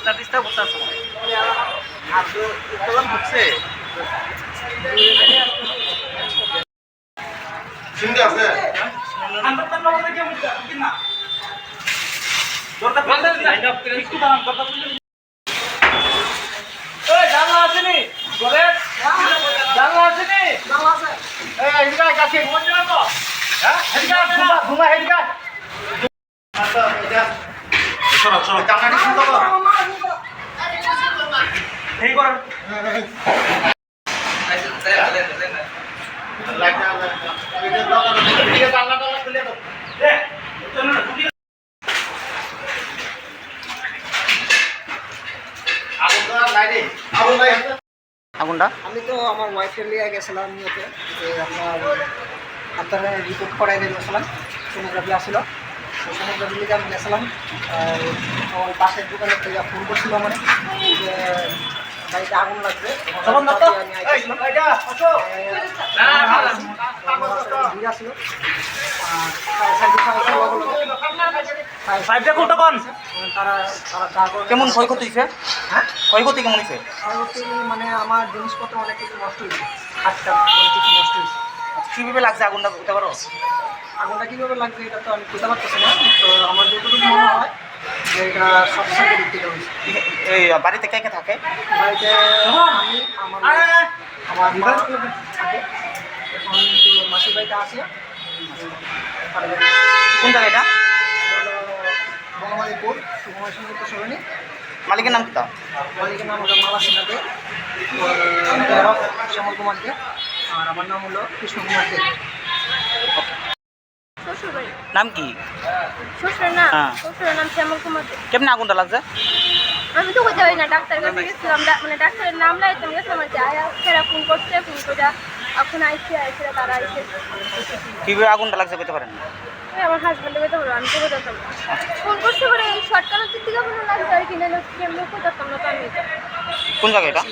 বিস্তার টিস্তার করতে সময় হচ্ছে সিন্ধে আছে? জানলা আসেনি। ঘরে জানলা আসেনি? কাছে হ্যাঁ এদিকে আসে না ঘুমা এদিকে আয়। সরো সরো কান্নাটি শুনতে পারো এই করেন এ, চলো না, ঢুকিয়ে আগুনটা আমি তো আমার ওয়াইফের লিয়ে গেছিলাম ইয়েতে যে আপনার আপনার রিপোর্ট করাই দিয়ে গেছিলাম সোনোগ্রাফি আসছিল তো সোনোগ্রাফি লিগে আমি গেছিলাম আর আমার পাশের দোকানে থেকে ফোন করছিল মানে যে বাড়িতে আগুন লাগবে আমি এই আইতেছিলাম এইটা আসো না না না ভিড় আসছিল আর ওগুলো কোনটা কোন? তারা তারা যা কেমন ক্ষয়ক্ষতি হয়েছে? হ্যাঁ? ক্ষয়ক্ষতি কেমন হয়েছে? পরবর্তী মানে আমার জিনিসপত্র অনেক কিছু নষ্ট হয়েছে। হাতটা অনেক কিছু নষ্ট হয়েছে। কীভাবে লাগছে আগুনটা বুঝতে পারো? আগুনটা কীভাবে লাগবে এটা তো আমি বুঝতে পারতেছি না তো আমার যতটুকু মনে হয় এটা সব সাইডে দিক এই বাড়িতে কে কে থাকে? বাড়িতে আমি আমার আমার মা থাকে। এখন মাসির বাড়িতে আছে। কোন জায়গা মালিকের নাম কি তা? মালিকের নাম হলো মালা সিনহা দে শ্যামল কুমার দে আর আমার নাম হলো কৃষ্ণ কুমার দে নাম কি? শ্বশুরের নাম হ্যাঁ। শ্বশুরের নাম শ্যামল কুমার দে। কেমনে আগুনটা লাগছে আমি তো কোথাও না ডাক্তারের কাছে গেছিলাম মানে ডাক্তারের নাম লাইতাম গেছিলাম আর আয়া সেরা ফোন করছে ফোন করে এখন আইসে আইসে তারা আইসে কীভাবে আগুনটা লাগছে বলতে পারেন? আমার হাজব্যান্ডে বেতন হলো আমি তো বোঝাতাম না। ফোন করছে করে এই শর্টকাটের দিক কোনো জায়গা এটা?